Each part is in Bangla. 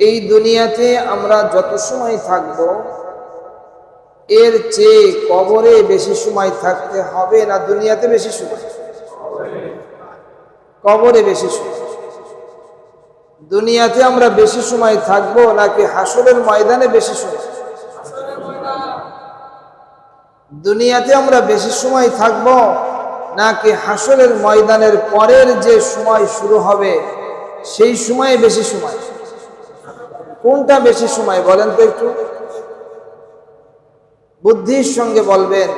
এই দুনিয়াতে আমরা যত সময় থাকব, এর চেয়ে কবরে বেশি সময় থাকতে হবে না দুনিয়াতে বেশি সময়? কবরে বেশি সময়। দুনিয়াতে আমরা বেশি সময় থাকব নাকি হাসরের ময়দানে বেশি সময়? দুনিয়াতে আমরা বেশি সময় থাকব নাকি হাসরের ময়দানের পরের যে সময় শুরু হবে, সেই সময়ে বেশি সময়? কোনটা বেশি সময়? বলেন তো একটু। বুদ্ধির সঙ্গে বলবেন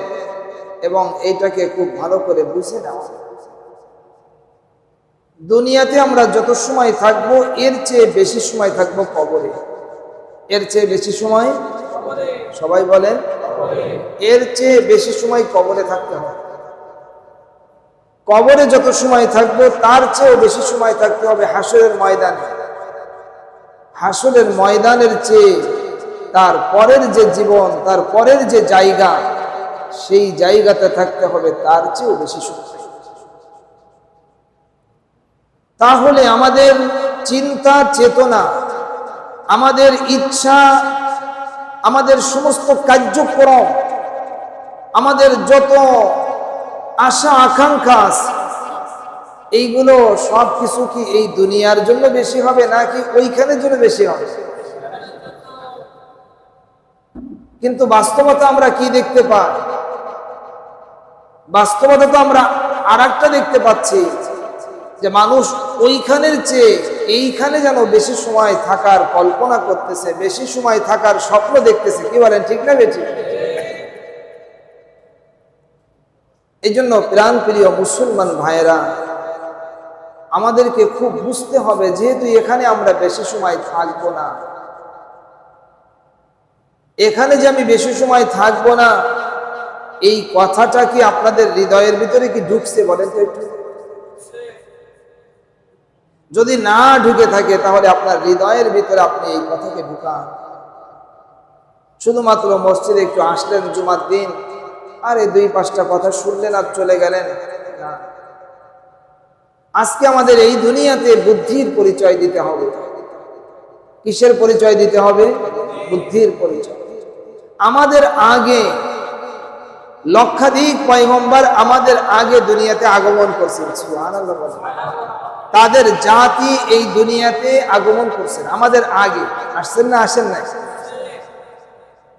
এবং এইটাকে খুব ভালো করে বুঝে নেওয়া। দুনিয়াতে আমরা যত সময় থাকব, এর চেয়ে বেশি সময় থাকব কবরে। এর চেয়ে বেশি সময় সবাই বলেন? এর চেয়ে বেশি সময় কবরে থাকতে হবে। কবরে যত সময় থাকব, তার চেয়েও বেশি সময় থাকতে হবে হাসরের ময়দানে। হাসরের ময়দানের চেয়ে তার পরের যে জীবন, তার পরের যে জায়গা, সেই জায়গাতে থাকতে হবে, তার চেয়েও বেশি সময় তাহলে আমাদের চিন্তা, চেতনা, আমাদের ইচ্ছা, আমাদের সমস্ত কার্যক্রম, আমাদের যত আশা, আকাঙ্ক্ষা এইগুলো সব কিছু কি এই দুনিয়ার জন্য বেশি হবে নাকি ওইখানের জন্য বেশি হবে? কিন্তু বাস্তবতা আমরা কি দেখতে পাই? বাস্তবতা তো আমরা আর দেখতে পাচ্ছি, যে মানুষ ওইখানের চেয়ে এইখানে যেন বেশি সময় থাকার কল্পনা করতেছে, বেশি সময় থাকার স্বপ্ন দেখতেছে। কি বলেন, ঠিক না বেঠি এই জন্য প্রাণ প্রিয় মুসলমান ভাইয়েরা আমাদেরকে খুব বুঝতে হবে, যেহেতু এখানে আমরা বেশি সময় থাকব না। এখানে যে আমি বেশি সময় থাকব না, এই কথাটা কি আপনাদের হৃদয়ের ভিতরে কি ঢুকছে বলেন তো একটু? যদি না ঢুকে থাকে, তাহলে আপনার হৃদয়ের ভিতরে আপনি এই কথাকে ঢুকান। শুধুমাত্র মসজিদে একটু আসলেন, জুমার দিন, আর এই দুই পাঁচটা কথা শুনলেন আর চলে গেলেন। না। আজকে আমাদের এই দুনিয়াতে বুদ্ধির পরিচয় দিতে হবে। কিসের পরিচয় দিতে হবে? বুদ্ধির পরিচয়। আমাদের আগে লক্ষাধিক পয়গম্বর আমাদের আগে দুনিয়াতে আগমন করছেন। তাদের জাতি এই দুনিয়াতে আগমন করছেন। আমাদের আগে। আসছেন না, আসেন না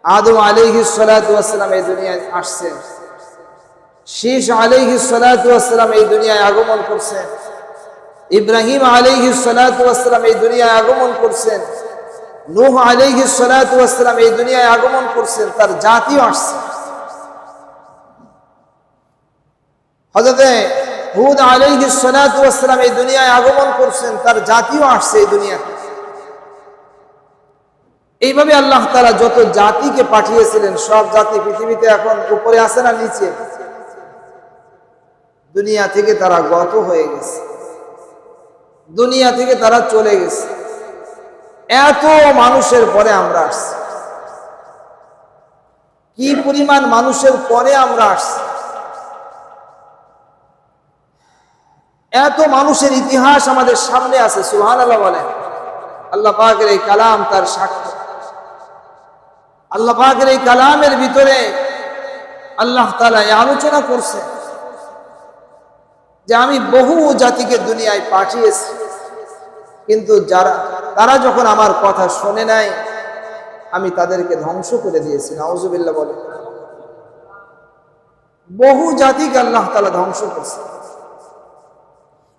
আদম ওয়াসসালাম এই দুনিয়ায় আসছেন। শীষ আলাইহিস সালাতু ওয়াসসালাম এই দুনিয়ায় আগমন করছেন। ইব্রাহিম আলাইহিস সালাতু ওয়াসসালাম এই দুনিয়ায় আগমন করছেন। নূহ আলাইহিস সালাতু ওয়াসসালাম এই দুনিয়ায় আগমন করছেন, তার জাতিও আসছে। হযরতে হুদ আলাইহিস সালাতু ওয়াসসালাম এই দুনিয়ায় আগমন করছেন, তার জাতিও আসছে এই দুনিয়াতে এইভাবে আল্লাহ তারা যত জাতিকে পাঠিয়েছিলেন, সব জাতি পৃথিবীতে এখন উপরে আসে না নিচে? দুনিয়া থেকে তারা গত হয়ে গেছে। দুনিয়া থেকে তারা চলে গেছে। এত মানুষের পরে আমরা আসছি। কি পরিমাণ মানুষের পরে আমরা আসছি। এত মানুষের ইতিহাস আমাদের সামনে আছে সুহান আল্লাহ বলেন। আল্লাহ পাকের এই কালাম তার সাক্ষ্য। আল্লাহ পাকের এই কালামের ভিতরে আল্লাহ তালা আলোচনা করছে যে আমি বহু জাতিকে দুনিয়ায় পাঠিয়েছি। কিন্তু যারা, তারা যখন আমার কথা শোনে নাই, আমি তাদেরকে ধ্বংস করে দিয়েছি। নাউজুবিল্লাহ বলে। বহু জাতিকে আল্লাহ তালা ধ্বংস করছে।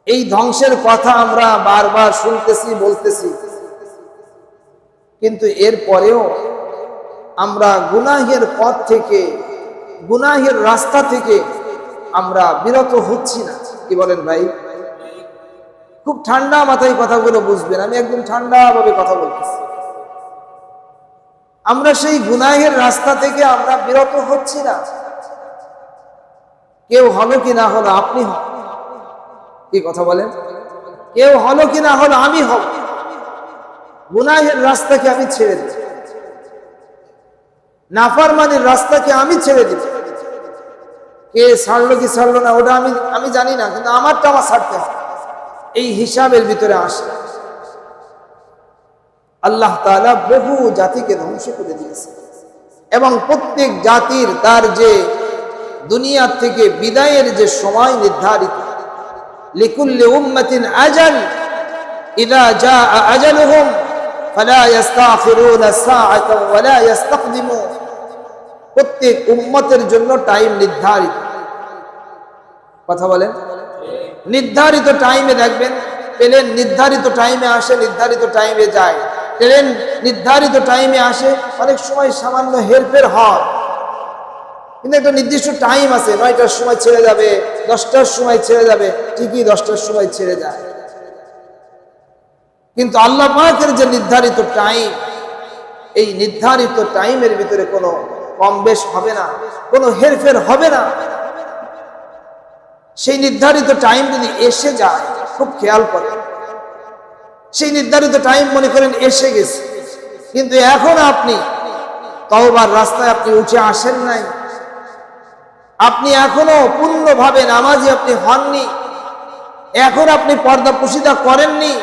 এই ধ্বংসের কথা আমরা বারবার শুনতেছি, বলতেছি। কিন্তু এর পরেও আমরা গুনাহের পথ থেকে, গুনাহের রাস্তা থেকে আমরা বিরত হচ্ছি না। কি বলেন ভাই? খুব ঠান্ডা মাথায় কথাগুলো বুঝবেন। আমি একদম ঠান্ডা ভাবে কথা বলতেছি। আমরা সেই গুনাহের রাস্তা থেকে আমরা বিরত হচ্ছি না। কেউ হলো কি না হলো আপনি হন। কি কথা বলেন? কেউ হলো কি না হলো আমি হব। গুনাহের রাস্তাকে আমি ছেড়ে দিই নাফারমানির রাস্তাকে আমি ছেড়ে দিব। কে ছাড়লো কি ছাড়লো না, ওটা আমি আমি জানি না, কিন্তু আমারটা আমার ছাড়তে হবে। এই হিসাবের ভিতরে আসে। আল্লাহ তাআলা বহু জাতিকে ধ্বংস করে দিয়েছে। এবং প্রত্যেক জাতির তার যে দুনিয়া থেকে বিদায়ের যে সময় নির্ধারিত, লিকুল্লি উম্মাতিন আজাল, ইদা জা আজালুহুম, ফালা ইস্তাখিরুনা সাআতান ওয়ালা ইস্তাকদিমুন। প্রত্যেক উম্মতের জন্য টাইম নির্ধারিত। কথা বলেন? নির্ধারিত টাইমে দেখবেন প্লেন নির্ধারিত টাইমে আসে, নির্ধারিত টাইমে যায়। ট্রেন নির্ধারিত টাইমে আসে, অনেক সময় সামান্য হেরফের হয়। কিন্তু একটা নির্দিষ্ট টাইম আছে, নয়টার সময় ছেড়ে যাবে, দশটার সময় ছেড়ে যাবে, ঠিকই দশটার সময় ছেড়ে যায়। কিন্তু আল্লাহ পাকের যে নির্ধারিত টাইম এই নির্ধারিত টাইমের ভিতরে কোনো কম বেশ হবে না, কোনো হেরফের হবে না। সেই নির্ধারিত টাইম যদি এসে যায়, খুব খেয়াল করে। সেই নির্ধারিত টাইম মনে করেন এসে গেছে। কিন্তু এখন আপনি তওবার রাস্তায় আপনি উঠে আসেন নাই। আপনি এখনও পূর্ণভাবে নামাজি আপনি হননি। এখন আপনি পর্দা পুশিদা করেননি।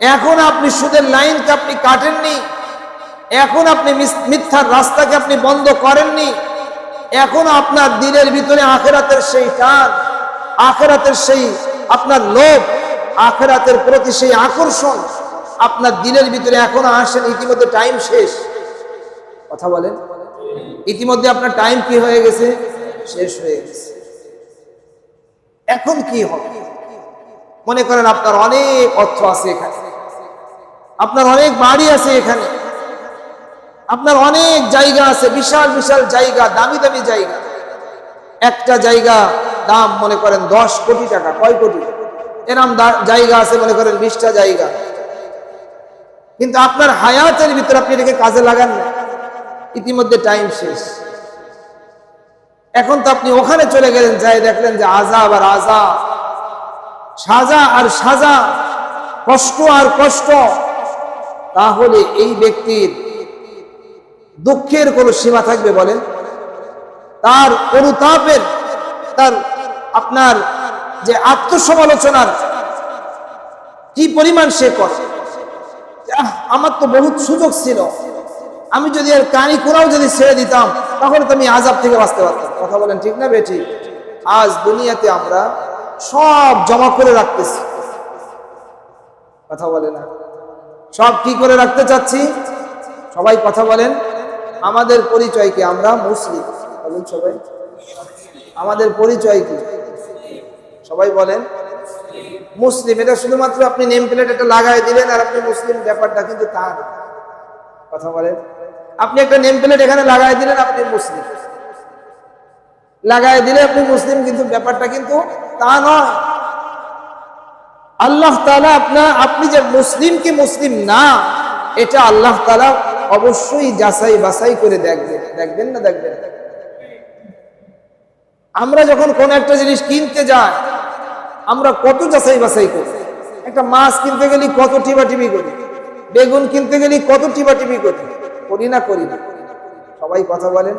এখন আপনি সুদের লাইনকে আপনি কাটেননি। এখন আপনি মিথ্যার রাস্তাকে আপনি বন্ধ করেননি। এখন আপনার দিনের ভিতরে আখেরাতের সেই টান, আখেরাতের সেই আপনার লোভ, আখেরাতের প্রতি সেই আকর্ষণ আপনার দিনের ভিতরে এখনও আসেন। ইতিমধ্যে টাইম শেষ। কথা বলেন। ইতিমধ্যে আপনার টাইম কি হয়ে গেছে? শেষ হয়ে গেছে। এখন কি হবে? মনে করেন আপনার অনেক অর্থ আছে এখানে। আপনার অনেক বাড়ি আছে এখানে। আপনার অনেক জায়গা আছে, বিশাল বিশাল জায়গা, দামি দামি জায়গা। একটা জায়গা দাম মনে করেন দশ কোটি টাকা, কয় কোটি? এরম জায়গা আছে মনে করেন বিশটা জায়গা। কিন্তু আপনার হায়াতের ভিতরে আপনি এটাকে কাজে লাগান না। ইতিমধ্যে টাইম শেষ। এখন তো আপনি ওখানে চলে গেলেন, যাই দেখলেন যে আজাব আর আজাব সাজা আর সাজা, কষ্ট আর কষ্ট। তাহলে এই ব্যক্তির দুঃখের কোনো সীমা থাকবে বলেন? তার অনুতাপের, তার আপনার যে আত্মসমালোচনার কি পরিমাণ সে করে? আমার তো বহুত সুযোগ ছিল। আমি যদি আর কানি কোনাও যদি ছেড়ে দিতাম, তাহলে তো আমি আজাব থেকে বাঁচতে পারতাম। কথা বলেন ঠিক না বেঠি? আজ দুনিয়াতে আমরা সব জমা করে রাখতেছি। কথা বলে না। সব কি করে রাখতে চাচ্ছি? সবাই কথা বলেন। আমাদের পরিচয় কি? আমরা মুসলিম। বলুন সবাই। আমাদের পরিচয় কি? সবাই বলেন। মুসলিম, এটা শুধুমাত্র আপনি নেম প্লেট একটা লাগাই দিলেন আর আপনি মুসলিম ব্যাপারটা কিন্তু তা কথা বলেন। আপনি একটা নেম প্লেট এখানে লাগাই দিলেন, আপনি মুসলিম। লাগাই দিলে আপনি মুসলিম, কিন্তু ব্যাপারটা কিন্তু তা নয় আল্লাহ তালা আপনার আপনি যে মুসলিম কি মুসলিম না, এটা আল্লাহ তালা অবশ্যই যাচাই বাছাই করে দেখবেন দেখবেন না দেখবেন? আমরা যখন কোন একটা জিনিস কিনতে যাই, আমরা কত যাচাই বাছাই করি। একটা মাছ কিনতে গেলে কত টিবা টিপি করি? বেগুন কিনতে গেলে কত টিবা টিপি করি? করি না করি না। সবাই কথা বলেন?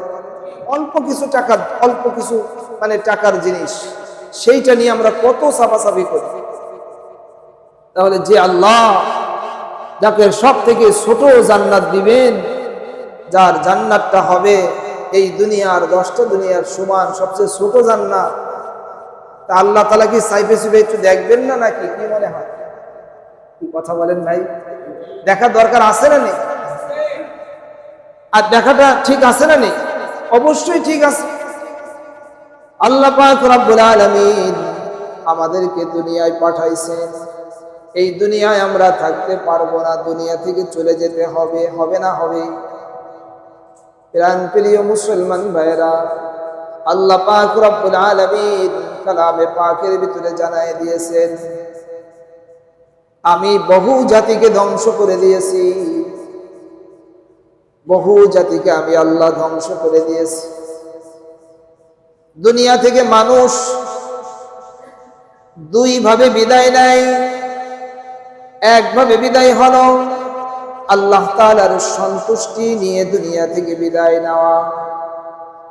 অল্প কিছু টাকা, অল্প কিছু মানে টাকার জিনিস, সেইটা নিয়ে আমরা কত সাফাসাফি করি। তাহলে যে আল্লাহ যাকে সব থেকে ছোট জান্নাত দিবেন, যার জান্নাতটা হবে এই দুনিয়ার দশটা দুনিয়ার সমান, সবচেয়ে ছোট জান্নাত। তা আল্লাহ তালা কি সাইফে সুইফে একটু দেখবেন না নাকি? কি মনে হয়? কি কথা বলেন ভাই? দেখার দরকার আছে না নেই? আর দেখাটা ঠিক আছে না নেই? অবশ্যই ঠিক আছে। আল্লাহ আমাদেরকে দুনিয়ায় পাঠাইছেন। এই দুনিয়ায় আমরা থাকতে পারব না, দুনিয়া থেকে চলে যেতে হবে হবে না হবে। প্রাণ প্রিয় মুসলমান ভাইরা আল্লাহ পাক রব্বুল আলামিন কালামে পাকের ভিতরে জানাই দিয়েছেন, আমি বহু জাতিকে ধ্বংস করে দিয়েছি, বহু জাতিকে আমি আল্লাহ ধ্বংস করে দিয়েছি। দুনিয়া থেকে মানুষ দুই ভাবে বিদায় নেয় একভাবে বিদায় হলো। আল্লাহ তালার সন্তুষ্টি নিয়ে দুনিয়া থেকে বিদায় নেওয়া।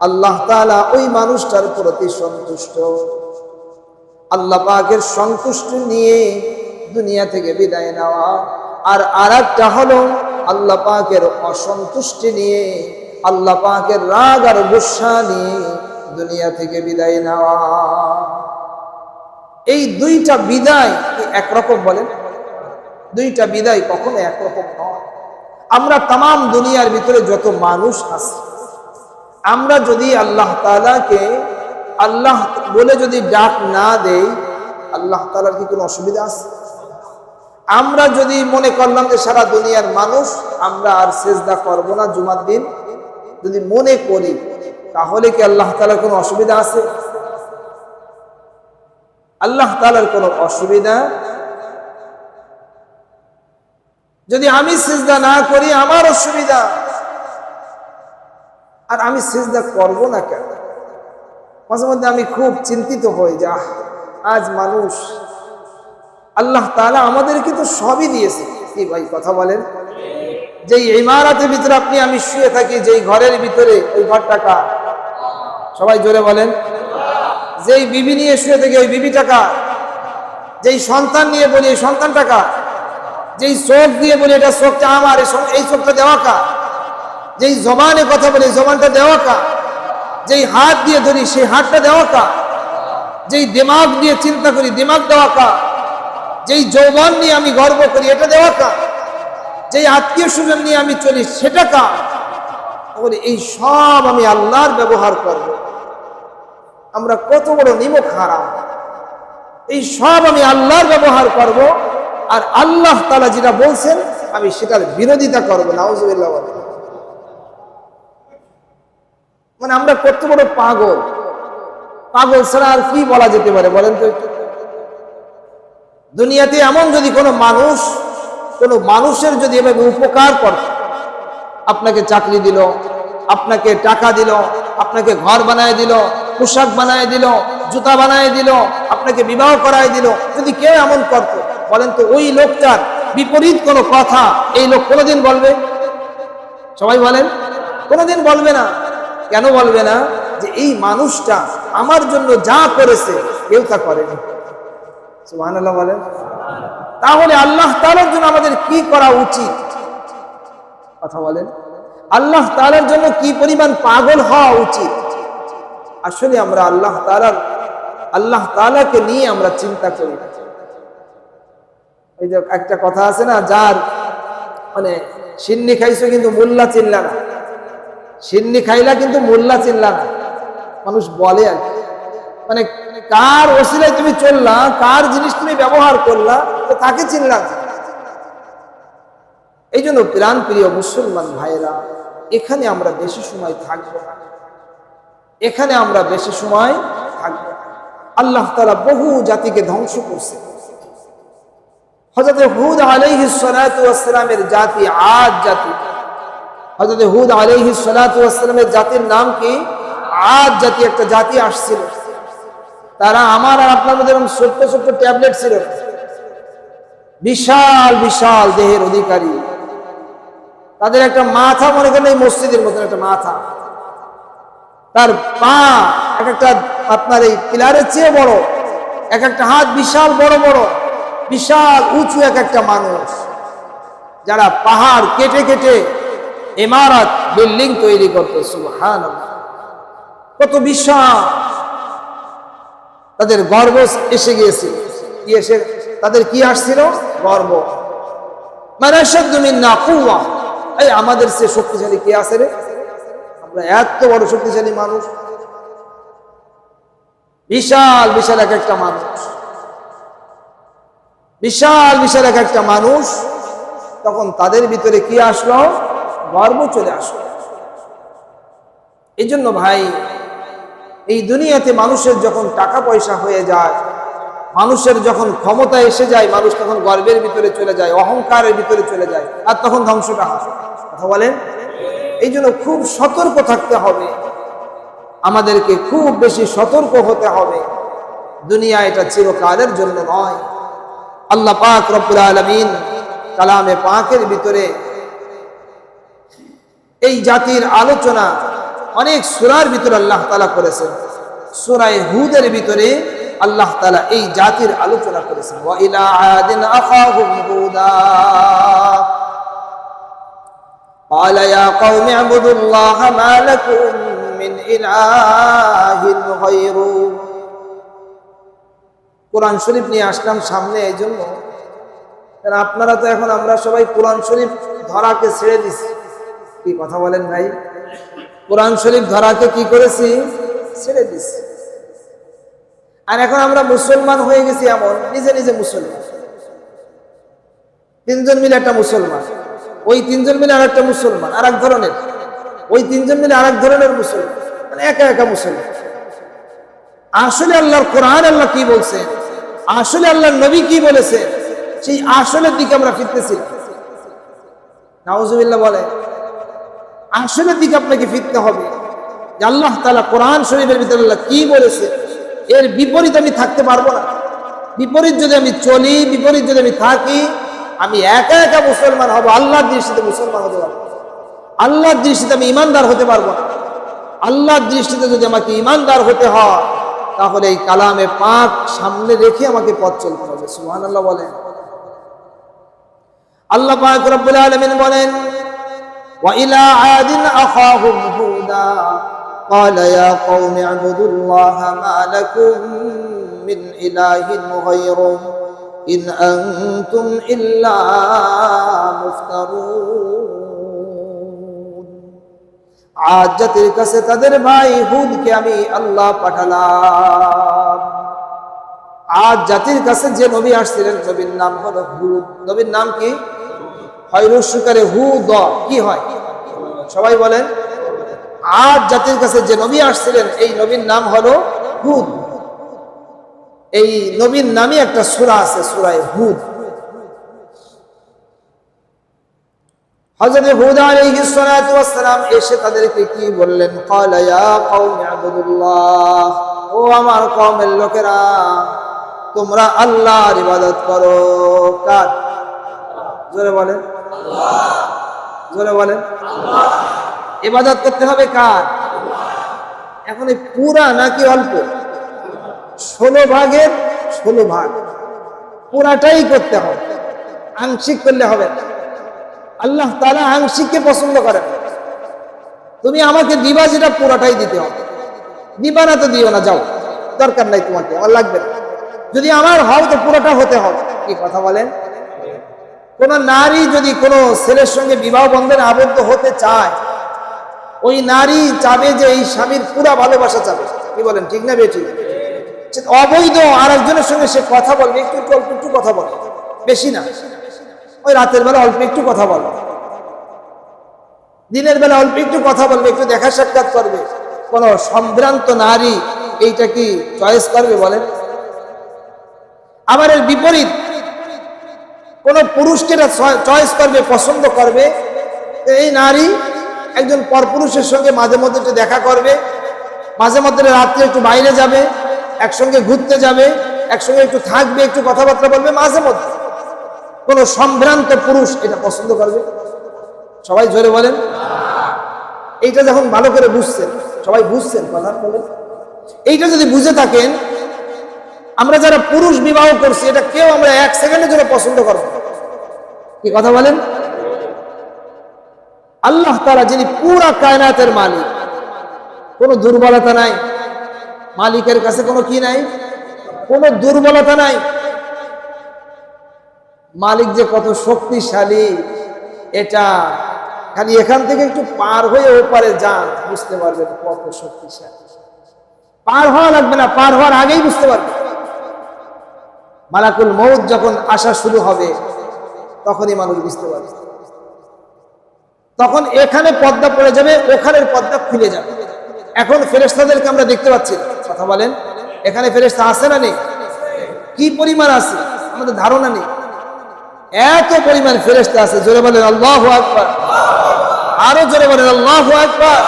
আল্লাহ তালা ওই মানুষটার প্রতি সন্তুষ্ট। আল্লাহ পাকের সন্তুষ্টি নিয়ে দুনিয়া থেকে বিদায় নেওয়া। আর আর একটা হলো, আল্লাহ পাকের অসন্তুষ্টি নিয়ে, আল্লাহ পাকের রাগ আর গুসা নিয়ে দুনিয়া থেকে বিদায় নেওয়া। এই দুইটা বিদায় একরকম বলেন? দুইটা বিদায় কখনো একরকম নয়। আমরা তাম দুনিয়ার ভিতরে যত মানুষ আছে, আমরা যদি আল্লাহ তালাকে আল্লাহ বলে যদি ডাক না দেই, আল্লাহ তালার কি কোনো অসুবিধা আছে? আমরা যদি মনে করলাম যে সারা দুনিয়ার মানুষ, আমরা আর সেজদা করব না জুমার দিন। যদি মনে করি, তাহলে কি আল্লাহ তালার কোনো অসুবিধা আছে? আল্লাহ তালার কোনো অসুবিধা যদি আমি সিজদা না করি, আমার অসুবিধা। আর আমি সিজদা করব না কেন? মাঝে মধ্যে আমি খুব চিন্তিত হই যে আজ মানুষ, আল্লাহ তাআলা আমাদের কিন্তু সবই দিয়েছে। কি ভাই কথা বলেন? যেই ইমারাতের ভিতরে আপনি, আমি শুয়ে থাকি, যেই ঘরের ভিতরে, ওই ঘরটা কার? সবাই জোরে বলেন। যেই বিবি নিয়ে শুয়ে থাকি, ওই বিবি টাকা যেই সন্তান নিয়ে বলি, এই সন্তান টাকা যেই চোখ দিয়ে বলি, এটা চোখটা আমার, এই চোখটা দেওয়া কা যেই জবানে কথা বলি জবানটা দেওয়া কা যেই হাত দিয়ে ধরি, সেই হাতটা দেওয়া কা যেই দিমাগ দিয়ে চিন্তা করি, দিমাগ দেওয়া কা যেই যৌবন নিয়ে আমি গর্ব করি, এটা দেওয়া কা যেই আত্মীয় স্বজন নিয়ে আমি চলি, সেটা কা বলি এই সব আমি আল্লাহর ব্যবহার করব। আমরা কত বড় নিমক হারাম। এই সব আমি আল্লাহর ব্যবহার করব। আর আল্লাহ তালা যেটা বলছেন, আমি সেটার বিরোধিতা করব, নাউজুবিল্লাহ মানে আমরা কত বড় পাগল। পাগল ছাড়া আর কি বলা যেতে পারে, বলেন তো দুনিয়াতে এমন যদি কোনো মানুষ, কোনো মানুষের যদি এভাবে উপকার করত আপনাকে চাকরি দিল, আপনাকে টাকা দিল, আপনাকে ঘর বানায় দিল, পোশাক বানায় দিল, জুতা বানায় দিল, আপনাকে বিবাহ করায় দিল, যদি কেউ এমন করত বলেন তো, ওই লোকটার বিপরীত কোনো কথা এই লোক কোনোদিন বলবে? সবাই বলেন, কোনোদিন বলবে না। কেন বলবে না? যে এই মানুষটা আমার জন্য যা করেছে, কেউ তা করেনি। সুবহানাল্লাহ বলেন। তাহলে আল্লাহ তাআলার জন্য আমাদের কি করা উচিত? কথা বলেন। আল্লাহ তাআলার জন্য কি পরিমাণ পাগল হওয়া উচিত? আসলে আমরা আল্লাহ তাআলার, আল্লাহ তাআলাকে নিয়ে আমরা চিন্তা করি না। এই যে একটা কথা আছে না, যার মানে সিন্নি খাইছো কিন্তু মোল্লা চিনলা না। সিন্নি খাইলা কিন্তু মোল্লা চিনলা না। মানুষ বলে আর। মানে কার ওসিলায় তুমি চললা, কার জিনিস তুমি ব্যবহার করলা, তো তাকে চিনলা এই জন্য প্রাণ প্রিয় মুসলমান ভাইরা এখানে আমরা বেশি সময় থাকব না। এখানে আমরা বেশি সময় থাকব। আল্লাহ তালা বহু জাতিকে ধ্বংস করছে। হজরত হুদ আলাইহি সালামের জাতি আজ জাতি। হজরত হুদ আলাইহি সালামের জাতির নাম কি? আজ জাতি একটা জাতি আসছিল। তারা আমার আর আপনার মধ্যে এরকম ছোট্ট ছোট্ট ট্যাবলেট ছিল। বিশাল বিশাল দেহের অধিকারী। তাদের একটা মাথা মনে করেন এই মসজিদের মতন একটা মাথা। তার পা এক একটা আপনার এই পিলারের চেয়ে বড়, এক একটা হাত বিশাল বড় বড়। বিশাল, উঁচু এক একটা মানুষ, যারা পাহাড় কেটে কেটে ইমারত, বিল্ডিং তৈরি করতো সুবহান কত বিশাল। তাদের গর্ব এসে গিয়েছে। কি এসে, তাদের কি আসছিল? গর্ব। মানে মিন্না কুওয়া। এই আমাদের সে শক্তিশালী কে আছে রে? আমরা এত বড় শক্তিশালী মানুষ। বিশাল বিশাল এক একটা মানুষ। বিশাল বিশাল এক একটা মানুষ তখন তাদের ভিতরে কি আসলো? গর্ব চলে আসলো। এই জন্য ভাই, এই দুনিয়াতে মানুষের যখন টাকা পয়সা হয়ে যায়, মানুষের যখন ক্ষমতা এসে যায়, মানুষ তখন গর্বের ভিতরে চলে যায়, অহংকারের ভিতরে চলে যায়, আর তখন ধ্বংসটা হয়। কথা বলেন? এই জন্য খুব সতর্ক থাকতে হবে। আমাদেরকে খুব বেশি সতর্ক হতে হবে। দুনিয়া এটা চিরকালের জন্য নয়। আল্লাহ পাক রব্বুল আলমিন কালামে পাকের ভিতরে এই জাতির আলোচনা অনেক সুরার ভিতরে আল্লাহ তালা করেছেন সুরায় হুদের ভিতরে আল্লাহ তাআলা এই জাতির আলোচনা করেছেন ওয়া ইলা আদিন আখাহুম হুদা قال يا قوم اعبدوا الله ما لكم من إله غيره কোরআন শরীফ নিয়ে আসলাম সামনে, এই জন্য আপনারা তো এখন আমরা সবাই কোরআন শরীফ ধরাকে ছেড়ে দিছি। কি কথা বলেন ভাই? কোরআন শরীফ ধরাকে কি করেছি? ছেড়ে দিছি। আর এখন আমরা মুসলমান হয়ে গেছি এমন, নিজে নিজে মুসলমান। তিনজন মিলে একটা মুসলমান। ওই তিনজন মিলে আর একটা মুসলমান আর এক ধরনের। ওই তিনজন মিলে আর এক ধরনের মুসলমান। মানে একা একা মুসলমান। আসলে আল্লাহর কোরআন আল্লাহ কি বলছে আসলে আল্লাহর নবী কি বলেছে? সেই আসলের দিকে আমরা ফিরতেছি। নাউজুবিল্লাহ বলে, আসলের দিকে আপনাকে ফিরতে হবে। আল্লাহ তালা কোরআন শরীফের ভিতরে আল্লাহ কি বলেছে? এর বিপরীত আমি থাকতে পারব না। বিপরীত যদি আমি চলি, বিপরীত যদি আমি থাকি, আমি একা একা মুসলমান হব, আল্লাহর দৃষ্টিতে মুসলমান হতে পারব। আল্লাহর দৃষ্টিতে আমি ইমানদার হতে পারব না। আল্লাহর দৃষ্টিতে যদি আমাকে ইমানদার হতে হয় তাহলে এই কালামে পাক সামনে রেখে আমাকে পথ চলতে হবে সুহান আল্লাহ বলেন আল্লাহ পাক রব্বুল আলামিন বলেন وإلى عاد أخاهم هودا قال يا قوم اعبدوا الله ما لكم من إله غيره إن أنتم إلا مفترون আজ জাতির কাছে তাদের ভাই হুদকে আমি আল্লাহ পাঠালাম। আজ জাতির কাছে যে নবী আসছিলেন, নবীর নাম হলো হুদ। নবীর নাম কি? হয় রস্যকারে হু দ কি হয়? সবাই বলেন, আজ জাতির কাছে যে নবী আসছিলেন, এই নবীর নাম হলো হুদ। এই নবীর নামই একটা সুরা আছে, সুরায় হুদ। হযরত হুদ আলাইহিস সালাতু ওয়াস সালাম এসে তাদেরকে কি বললেন? ক্বালা ইয়া কওমি আবুদুল্লাহ, ও আমার কওমের লোকেরা, তোমরা আল্লাহর ইবাদত করো। কার? জোরে বলেন। জোরে বলেন। ইবাদত করতে হবে কার? এখন এই পুরা নাকি অল্প? ষোলো ভাগের ষোলো ভাগ। পুরাটাই করতে হবে। আংশিক করলে হবে না। আল্লাহ তালা আংশিককে পছন্দ করেন। তুমি আমাকে দিবা যেটা পুরাটাই দিতে হবে। দিবা না তো দিও না, যাও। দরকার নাই তোমাকে, আমার লাগবে যদি আমার হও তো পুরোটা হতে হবে। কি কথা বলেন? কোন নারী যদি কোনো ছেলের সঙ্গে বিবাহ বন্ধনে আবদ্ধ হতে চায়, ওই নারী চাবে যে এই স্বামীর পুরা ভালোবাসা চাবে। কি বলেন, ঠিক না সে অবৈধ আর একজনের সঙ্গে সে কথা বলবে, একটু একটু কথা বলে। বেশি না। ওই রাতের বেলা অল্প একটু কথা বলবে দিনের বেলা অল্প একটু কথা বলবে, একটু দেখা সাক্ষাৎ করবে। কোন সম্ভ্রান্ত নারী এইটা কি চয়েস করবে বলেন? আবার এর বিপরীত, কোন পুরুষকে চয়েস করবে, পছন্দ করবে এই নারী একজন পরপুরুষের সঙ্গে মাঝে মধ্যে একটু দেখা করবে, মাঝে মধ্যে রাত্রে একটু বাইরে যাবে, একসঙ্গে ঘুরতে যাবে, একসঙ্গে একটু থাকবে, একটু কথাবার্তা বলবে, মাঝে মধ্যে। কোন সম্ভ্রান্ত পুরুষ এটা পছন্দ করবে? সবাই জোরে বলেন। এইটা যখন ভালো করে বুঝছেন, সবাই বুঝছেন কথা বলেন এইটা যদি বুঝে থাকেন, আমরা যারা পুরুষ বিবাহ করছি, এটা কেউ আমরা এক সেকেন্ডের জন্য পছন্দ করব। কি কথা বলেন? আল্লাহ তারা যিনি পুরা কায়নাতের মালিক, কোনো দুর্বলতা নাই। মালিকের কাছে কোনো কি নাই? কোনো দুর্বলতা নাই। মালিক যে কত শক্তিশালী, এটা খালি এখান থেকে একটু পার হয়ে ওপারে যান, বুঝতে পারবেন কত শক্তিশালী। পার হওয়া লাগবে না, পার হওয়ার আগেই বুঝতে পারবে মালাকুল মৌত যখন আসা শুরু হবে, তখনই মানুষ বুঝতে পারবে। তখন এখানে পদ্মা পড়ে যাবে, ওখানের পদ্মা খুলে যাবে। এখন ফেরেস্তাদেরকে আমরা দেখতে পাচ্ছি কথা বলেন, এখানে ফেরেস্তা আছে না নেই? কি পরিমাণ আছে? আমাদের ধারণা নেই। এত পরিমাণ ফেরেস্তা আছে, জোরে বলেন আল্লাহ আকবার। আরও জোরে বলেন আল্লাহ আকবার।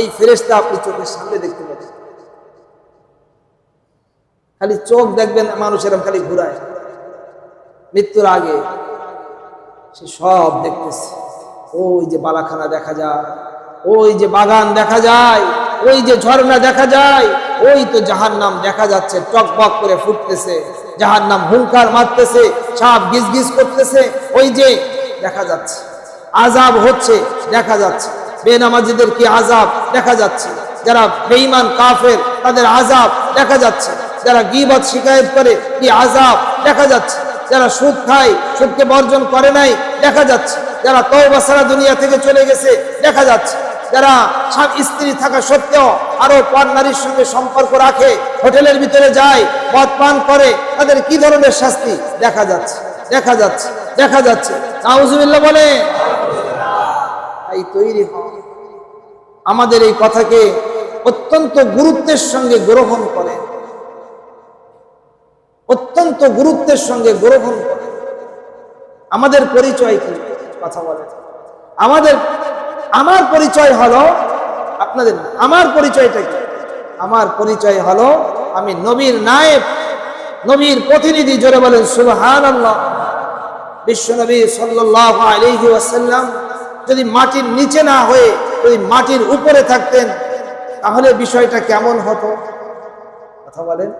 এই ফেরেস্তা আপনি চোখের সামনে দেখতে পাচ্ছেন। খালি চোখ দেখবেন মানুষের খালি ঘুরায়। মৃত্যুর আগে সে সব দেখতেছে। ওই যে বালাখানা দেখা যায়, ওই যে বাগান দেখা যায়, ওই যে ঝর্ণা দেখা যায়, ওই তো জাহান নাম দেখা যাচ্ছে, টকবক করে ফুটতেছে। জাহান নাম হুঙ্কার মারতেছে, সাপ গিজ গিজ করতেছে, ওই যে দেখা যাচ্ছে আজাব হচ্ছে, দেখা যাচ্ছে, বেনামাজিদের কি আজাব দেখা যাচ্ছে, যারা বেঈমান, কাফের, তাদের আজাব দেখা যাচ্ছে, যারা গিবত শিকায়ত করে, কি আজাব দেখা যাচ্ছে, যারা সুদ খায়, সুদকে বর্জন করে নাই, দেখা যাচ্ছে, যারা তওবা সারা দুনিয়া থেকে চলে গেছে, দেখা যাচ্ছে যারা স্ত্রী থাকা সত্ত্বেও আরও পর নারীর সঙ্গে সম্পর্ক রাখে, হোটেলের ভিতরে যায়, মদ পান করে, তাদের কি ধরনের শাস্তি? দেখা যাচ্ছে দেখা যাচ্ছে দেখা যাচ্ছে। বলে তৈরি আমাদের এই কথাকে অত্যন্ত গুরুত্বের সঙ্গে গ্রহণ করেন। অত্যন্ত গুরুত্বের সঙ্গে গ্রহণ করেন। আমাদের পরিচয় কি? কথা বলে আমাদের আমার পরিচয় হলো আপনাদের, আমার পরিচয়টা কি? আমার পরিচয় হলো আমি নবীর নায়েব, নবীর প্রতিনিধি, জোরে বলেন আল্লাহ বিশ্বনবী সাল্লাল্লাহু আলাইহি ওয়াসাল্লাম যদি মাটির নিচে না হয়ে যদি মাটির উপরে থাকতেন, তাহলে বিষয়টা কেমন হতো? কথা বলেন।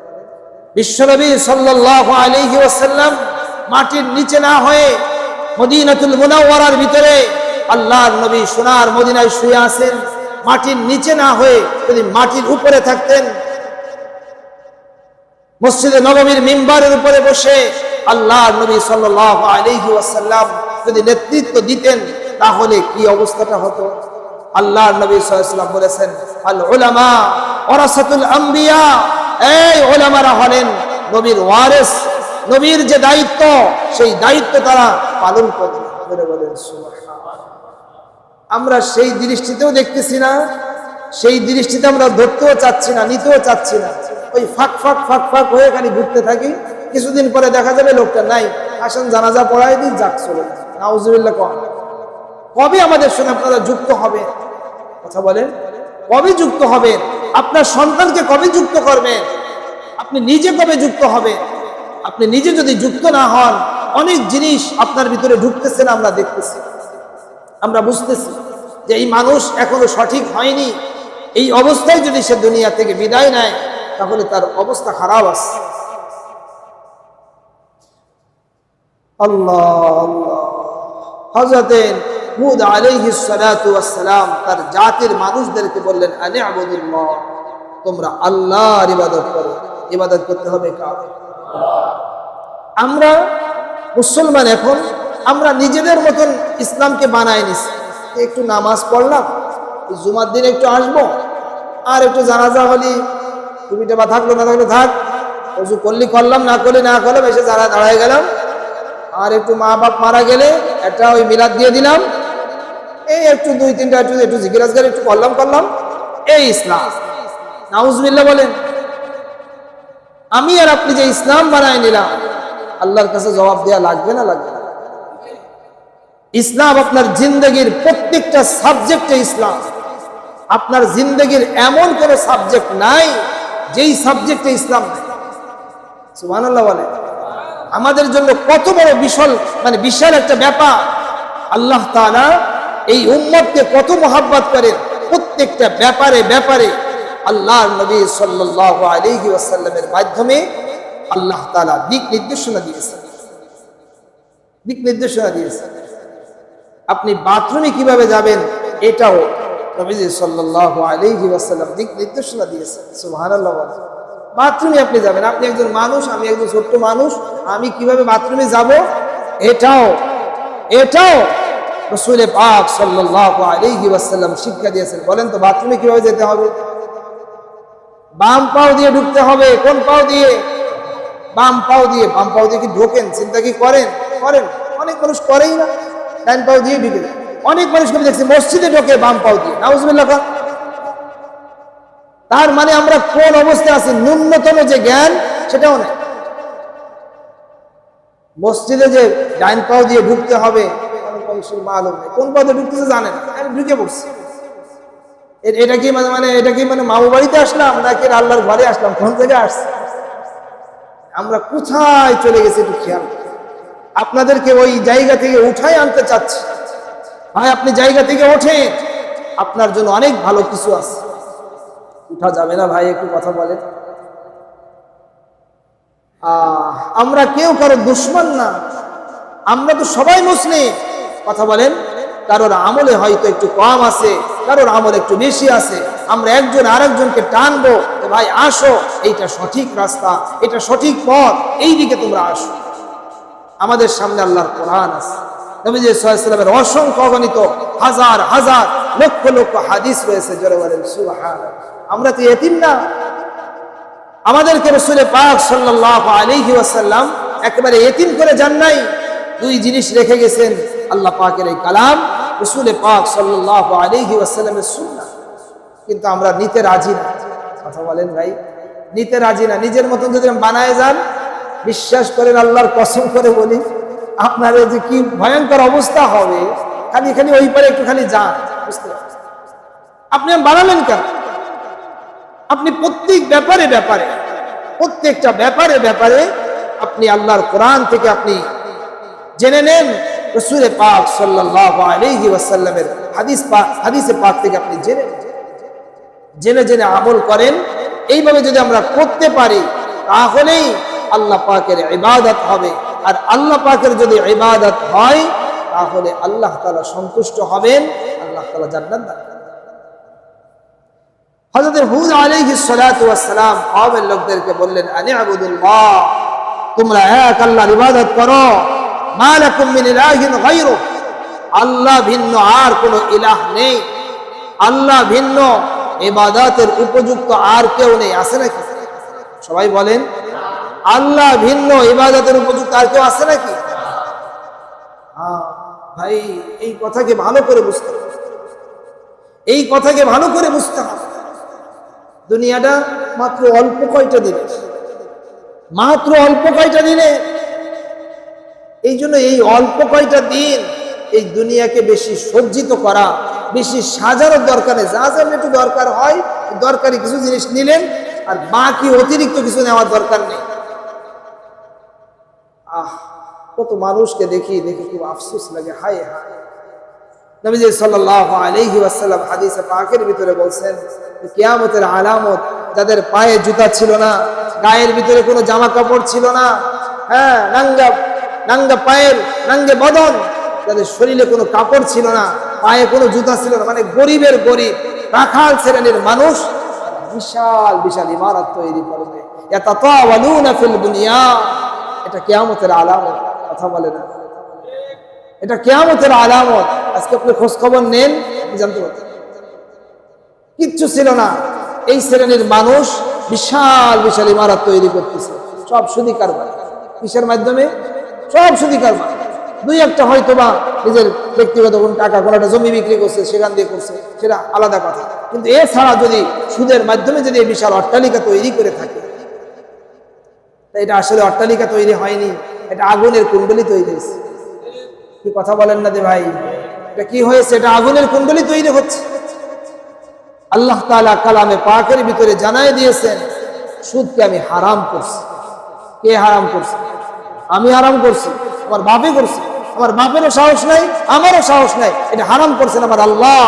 বিশ্বনবী সাল্লাল্লাহু আলাইহি ওয়াসাল্লাম মাটির নিচে না হয়ে মদিনাতুল মুনাওয়ারার ভিতরে আল্লাহর নবী সোনার মদিনায় শুয়ে আছেন, মাটির নিচে না হয়ে যদি মাটির উপরে থাকতেন, মসজিদে নবমীর মিম্বারের উপরে বসে আল্লাহ নবী ওয়াসাল্লাম যদি নেতৃত্ব দিতেন, তাহলে কি অবস্থাটা হতো? আল্লাহ নবী ওয়াসাল্লাম বলেছেন হলেন নবীর ওয়ারেস, নবীর যে দায়িত্ব, সেই দায়িত্ব তারা পালন করবে। বলে বলেন সুবহানাল্লাহ। আমরা সেই দৃষ্টিতেও দেখতেছি না, সেই দৃষ্টিতে আমরা ধরতেও চাচ্ছি না, নিতেও চাচ্ছি না। ওই ফাঁক ফাঁক ফাঁক ফাঁক হয়ে খালি ঘুরতে থাকি। কিছুদিন পরে দেখা যাবে লোকটা নাই। আসেন, জানাজা পড়াই দিই, যাক, চলে নাউজুবিল্লাহ কম কবে আমাদের সঙ্গে আপনারা যুক্ত হবে কথা বলেন। কবে যুক্ত হবেন? আপনার সন্তানকে কবে যুক্ত করবেন? আপনি নিজে কবে যুক্ত হবেন? আপনি নিজে যদি যুক্ত না হন, অনেক জিনিস আপনার ভিতরে ঢুকতেছে না, আমরা দেখতেছি। আমরা বুঝতেছি। যে এই মানুষ এখনও সঠিক হয়নি, এই অবস্থায় যদি সে দুনিয়া থেকে বিদায় নেয়, তাহলে তার অবস্থা খারাপ আছে। তার জাতির মানুষদেরকে বললেন আনে আবুদুল্লাহ, তোমরা আল্লাহর ইবাদত করো। ইবাদত করতে হবে আমরা মুসলমান এখন, আমরা নিজেদের মতন ইসলামকে বানাই নিছি। একটু নামাজ পড়লাম, জুমার দিন একটু আসব, আর একটু জানাজা হলি টুপিটা বা থাকল না থাকল থাক, অজু করলি করলাম, না করলি না করলাম, এসে যারা দাঁড়ায় গেলাম। আর একটু মা বাপ মারা গেলে একটা ওই মিলাদ দিয়ে দিলাম। এই একটু দুই তিনটা একটু একটু জিজ্ঞাসা একটু করলাম করলাম। এই ইসলাম। নাউজবিল্লা বলেন, আমি আর আপনি যে ইসলাম বানায় নিলাম, আল্লাহর কাছে জবাব দেওয়া লাগবে না লাগবে না? ইসলাম আপনার জিন্দগির প্রত্যেকটা সাবজেক্টে ইসলাম। আপনার জিন্দগির এমন কোন সাবজেক্ট নাই, যেই সাবজেক্টে ইসলাম সুবহানাল্লাহ বলে আমাদের জন্য কত বড় বিশাল মানে বিশাল একটা ব্যাপার। আল্লাহ তাআলা এই উম্মতকে কত মোহাব্বত করেন প্রত্যেকটা ব্যাপারে ব্যাপারে। আল্লাহ নবী আলাইহি ওয়াসাল্লামের মাধ্যমে আল্লাহ তাআলা দিক নির্দেশনা দিয়েছেন। দিক নির্দেশনা দিয়েছেন। আপনি বাথরুমে কীভাবে যাবেন, এটাও নবীজি সাল্লাল্লাহু আলাইহি ওয়াসাল্লাম দিক নির্দেশনা দিয়েছেন বলেন। বাথরুমে আপনি যাবেন, আপনি একজন মানুষ, আমি একজন ছোট্ট মানুষ, আমি কীভাবে বাথরুমে যাব? এটাও এটাও রসুলে পাক সাল্লাল্লাহু আলাইহি ওয়াসাল্লাম শিক্ষা দিয়েছেন। বলেন তো, বাথরুমে কীভাবে যেতে হবে? বাম পাও দিয়ে ঢুকতে হবে, কোন পাও দিয়ে? বাম পাও দিয়ে, বাম পাও দিয়ে কি ঢোকেন? চিন্তা কি করেন? করেন, অনেক মানুষ করেই না। ডান পাও দিয়ে ঢুকে যায়। অনেক মানুষ করে দেখছি, মসজিদে ঢোকে বাম পাও দিয়ে। নাউজুবিল্লাহ খান তার মানে আমরা কোন অবস্থায় আছি? ন্যূনতম যে জ্ঞান, সেটাও নেই। মসজিদে যে ডাইন পাও দিয়ে ঢুকতে হবে মালুম নেই। কোন পথে ঢুকতেছে জানে না আমি ঢুকে পড়ছি। এটা কি মানে মানে এটা কি মানে মামু বাড়িতে আসলাম, নাকি আল্লাহর ঘরে আসলাম? কোন থেকে আসছি? আমরা কোথায় চলে গেছি একটু খেয়াল। আপনাদেরকে ওই জায়গা থেকে উঠাই আনতে চাচ্ছি। ভাই, আপনি জায়গা থেকে ওঠেন। আপনার জন্য অনেক ভালো কিছু আছে। উঠা যাবে না ভাই, একটু কথা বলেন। আমরা কেউ কারও দুশ্মন না। আমরা তো সবাই মুসলিম। কথা বলেন, কারোর আমলে হয়তো একটু কম আছে, কারোর আমল একটু বেশি আছে। আমরা একজন আরেকজনকে টানবো ভাই, আসো। এইটা সঠিক রাস্তা, এটা সঠিক পথ। এই দিকে তোমরা আসো। আমাদের সামনে আল্লাহর কোরআন আছে। নবীজি সাল্লামের অসংখ্য অগণিত হাজার হাজার, লক্ষ লক্ষ হাদিস রয়েছে জোরে বলেন সুবহান আমরা তো এতিম না। আমাদেরকে রসুলে পাক সাল্লাল্লাহু আলাইহি ওয়াসাল্লাম একেবারে এতিম করে যান নাই। দুই জিনিস রেখে গেছেন আল্লাহ পাকের এই কালাম, রসুলে পাক সাল্লাল্লাহু আলাইহি ওয়াসাল্লামের সুন্নাহ। কিন্তু আমরা নিতে রাজি না। কথা বলেন ভাই, নিতে রাজি না। নিজের মতন যদি বানায় যান বিশ্বাস করেন আল্লাহর কসম করে বলি, আপনার যে কি ভয়ঙ্কর অবস্থা হবে, খালি খালি ওই পারে একটু খালি যান, বুঝতে? আপনি বানালেন কেন আপনি প্রত্যেক ব্যাপারে ব্যাপারে, প্রত্যেকটা ব্যাপারে ব্যাপারে আপনি আল্লাহর কোরআন থেকে আপনি জেনে নেন রসুলে পাক ওয়াসাল্লামের হাদিস পাক হাদিসে পাক থেকে আপনি জেনে। জেনে জেনে আমল করেন এইভাবে যদি আমরা করতে পারি, তাহলেই আল্লাহ পাকের ইবাদত হবে। আর আল্লাহ পাকের যদি ইবাদত হয়, তাহলে আল্লাহ তালা সন্তুষ্ট হবেন, আল্লাহ তাআলা জান্নাত দান। হযরত হুদ ওয়াস সালাম কওমের লোকদেরকে বললেন, আনি আবুদুল্লাহ, তোমরা এক আল্লাহর ইবাদত করো। আল্লাহ ভিন্ন আর কোনো ইলাহ নেই। আল্লাহ ভিন্ন, ইবাদতের উপযুক্ত আর কেউ নেই। আছে নাকি? সবাই বলেন আল্লাহ ভিন্ন ইবাদতের উপযুক্ত আর কেউ আছে নাকি? ভাই, এই কথাকে ভালো করে বুঝতে হবে। এই কথাকে ভালো করে বুঝতে হবে। দুনিয়াটা মাত্র অল্প কয়টা দিনের মাত্র অল্প কয়টা দিনে। এই জন্য এই অল্প কয়টা দিন এই দুনিয়াকে বেশি সজ্জিত করা, বেশি সাজানোর দরকার নেই। যা যা একটু দরকার হয়, দরকারি কিছু জিনিস নিলেন, আর বাকি অতিরিক্ত কিছু নেওয়ার দরকার নেই। আহ, কত মানুষকে দেখি দেখি খুব আফসোস লাগে, হায় হায়। নবীজি সাল্লাল্লাহু আলাইহি ওয়াসাল্লাম হাদিসে পাকের ভিতরে বলছেন কেয়ামতের আলামত যাদের পায়ে জুতা ছিল না, গায়ের ভিতরে কোনো জামা কাপড় ছিল না হ্যাঁ নাঙ্গা নাঙ্গা পায়ের, নাঙ্গে বদন, যাদের শরীরে কোনো কাপড় ছিল না, পায়ে কোনো জুতা ছিল না মানে গরিবের গরিব, রাখাল শ্রেণির মানুষ, বিশাল বিশাল ইমারত তৈরি করবে। ইয়াতাতাওয়ালুনা ফিল দুনিয়া। এটা কিয়ামতের আলামত, কথা বলে না। এটা কেয়ামতের আলামত। আজকে আপনি খোঁজ খবর নেন জানতে পারবেন কিচ্ছু ছিল না। এই শ্রেণির মানুষ বিশাল বিশাল ইমারত তৈরি করতেছে। সব সুদি কারবার। কিসের মাধ্যমে? সব সুদি কারবার। দুই একটা হয়তো বা নিজের ব্যক্তিগত কোন টাকা, কোনো একটা জমি বিক্রি করছে, সেখান দিয়ে করছে, সেটা আলাদা কথা। কিন্তু এছাড়া যদি সুদের মাধ্যমে যদি এই বিশাল অট্টালিকা তৈরি করে থাকে এটা আসলে অট্টালিকা তৈরি হয়নি, এটা আগুনের কুণ্ডলি তৈরি হয়েছে। কি কথা বলেন না যে ভাই? এটা কি হয়েছে? এটা আগুনের কুণ্ডলি তৈরি হচ্ছে। আল্লাহ তাআলা কালামে পাকের ভিতরে জানাই দিয়েছেন, সুদকে আমি হারাম করছি। কে হারাম করছে? আমি হারাম করছি, আমার বাপে করছে। আমার বাপেরও সাহস নাই, আমারও সাহস নাই, এটা হারাম করছেন আমার আল্লাহ।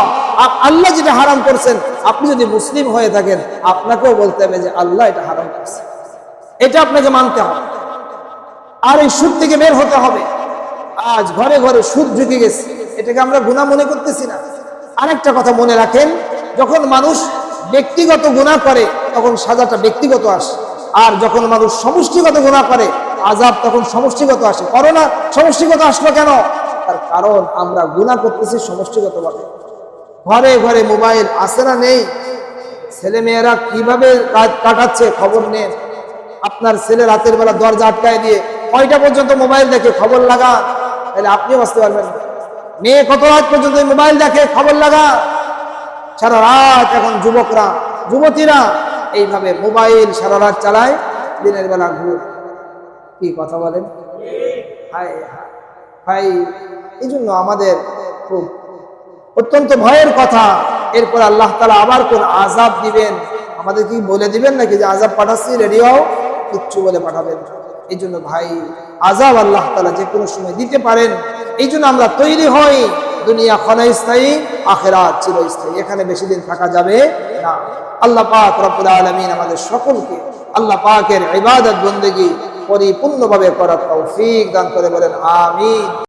আল্লাহ যেটা হারাম করছেন, আপনি যদি মুসলিম হয়ে থাকেন, আপনাকেও বলতে হবে যে আল্লাহ এটা হারাম করছে। এটা আপনাকে মানতে হবে। আর এই সুদ থেকে বের হতে হবে। আজ ঘরে ঘরে সুদ ঢুকে গেছে। এটাকে আমরা গুণা মনে করতেছি না। আরেকটা কথা মনে রাখেন, যখন মানুষ ব্যক্তিগত গুণা করে, তখন সাজাটা ব্যক্তিগত আসে। আর যখন মানুষ সমষ্টিগত গুণা করে আজাব তখন সমষ্টিগত আসে। করোনা সমষ্টিগত আসলো কেন? তার কারণ আমরা গুণা করতেছি সমষ্টিগতভাবে। ঘরে ঘরে মোবাইল আসে না নেই? ছেলে মেয়েরা কীভাবে কাটাচ্ছে? খবর নেন। আপনার ছেলে রাতের বেলা দরজা আটকায় দিয়ে কয়টা পর্যন্ত মোবাইল দেখে খবর লাগা? তাহলে আপনিও বাঁচতে পারবেন। মেয়ে কত রাত পর্যন্ত মোবাইল দেখে খবর লাগা? সারা রাত এখন যুবকরা, যুবতীরা এইভাবে মোবাইল সারা রাত চালায়, দিনের বেলা ঘুর কি কথা বলেন? হাই হাই এই জন্য আমাদের খুব অত্যন্ত ভয়ের কথা। এরপর আল্লাহ তালা আবার কোন আজাব দিবেন? আমাদের কি বলে দিবেন নাকি যে আজাব পাঠাচ্ছি রেডি হও। কিচ্ছু বলে পাঠাবেন। এই জন্য ভাই আজাব আল্লাহ তালা যে কোনো সময় দিতে পারেন। এই জন্য আমরা তৈরি হই। দুনিয়া ক্ষণস্থায়ী আখেরা চিরস্থায়ী। এখানে বেশি দিন থাকা যাবে না। আল্লাহ পাক রব্বুল আলমিন আমাদের সকলকে আল্লাহ পাকের ইবাদত বন্দেগী পরিপূর্ণভাবে করার তৌফিক দান করে বলেন, আমিন।